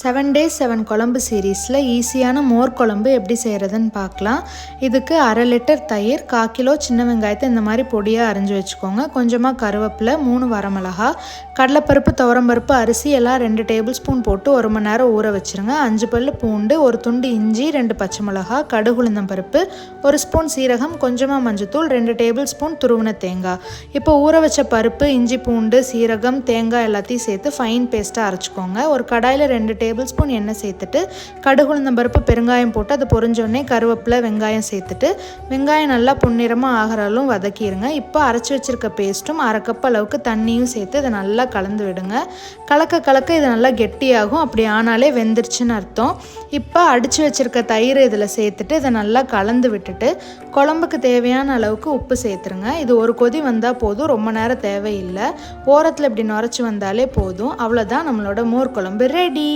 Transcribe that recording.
Seven days seven குழம்பு சீரீஸில் ஈஸியான மோர் குழம்பு எப்படி செய்கிறதுன்னு பார்க்கலாம். இதுக்கு அரை லிட்டர் தயிர் கால் கிலோ சின்ன வெங்காயத்தை இந்த மாதிரி பொடியாக அரைஞ்சி வச்சுக்கோங்க. கொஞ்சமாக கருவேப்பிலை மூணு வரமிளகா கடலைப்பருப்பு துவரம்பருப்பு அரிசி எல்லாம் ரெண்டு டேபிள் ஸ்பூன் போட்டு ஒரு மணி நேரம் ஊற வச்சுருங்க. அஞ்சு பல் பூண்டு ஒரு துண்டு இஞ்சி ரெண்டு பச்சை மிளகா கடுகுளுந்தம் பருப்பு ஒரு ஸ்பூன் சீரகம் கொஞ்சமாக மஞ்சத்தூள் ரெண்டு டேபிள் ஸ்பூன் துருவின தேங்காய். இப்போ ஊற வச்ச பருப்பு இஞ்சி பூண்டு சீரகம் தேங்காய் எல்லாத்தையும் சேர்த்து ஃபைன் பேஸ்ட்டாக அரைச்சிக்கோங்க. ஒரு கடாயில் ரெண்டு டேபிள் ஸ்பூன் எண்ணெய் சேர்த்துட்டு கடுகுளுந்தம் பருப்பு பெருங்காயம் போட்டு அது பொரிஞ்சோடனே கருவேப்பிலை வெங்காயம் சேர்த்துட்டு வெங்காயம் நல்லா பொன்னிறமாக ஆகிறாலும் வதக்கிடுங்க இப்போ அரைச்சி வச்சுருக்க பேஸ்ட்டும் அரை கப் அளவுக்கு தண்ணியும் சேர்த்து இதை நல்லா கலந்து விடுங்க. கலக்க கலக்க இது நல்லா கெட்டியாகும். அப்படி ஆனாலே வெந்துருச்சுன்னு அர்த்தம். இப்போ அடித்து வச்சுருக்க தயிர் இதில் சேர்த்துட்டு இதை நல்லா கலந்து விட்டுட்டு குழம்புக்கு தேவையான அளவுக்கு உப்பு சேர்த்துருங்க. இது ஒரு கொதி வந்தால் போதும். ரொம்ப நேரம் தேவையில்லை. ஓரத்தில் இப்படி நுரைச்சி வந்தாலே போதும். அவ்வளோதான் நம்மளோட மோர் குழம்பு ரெடி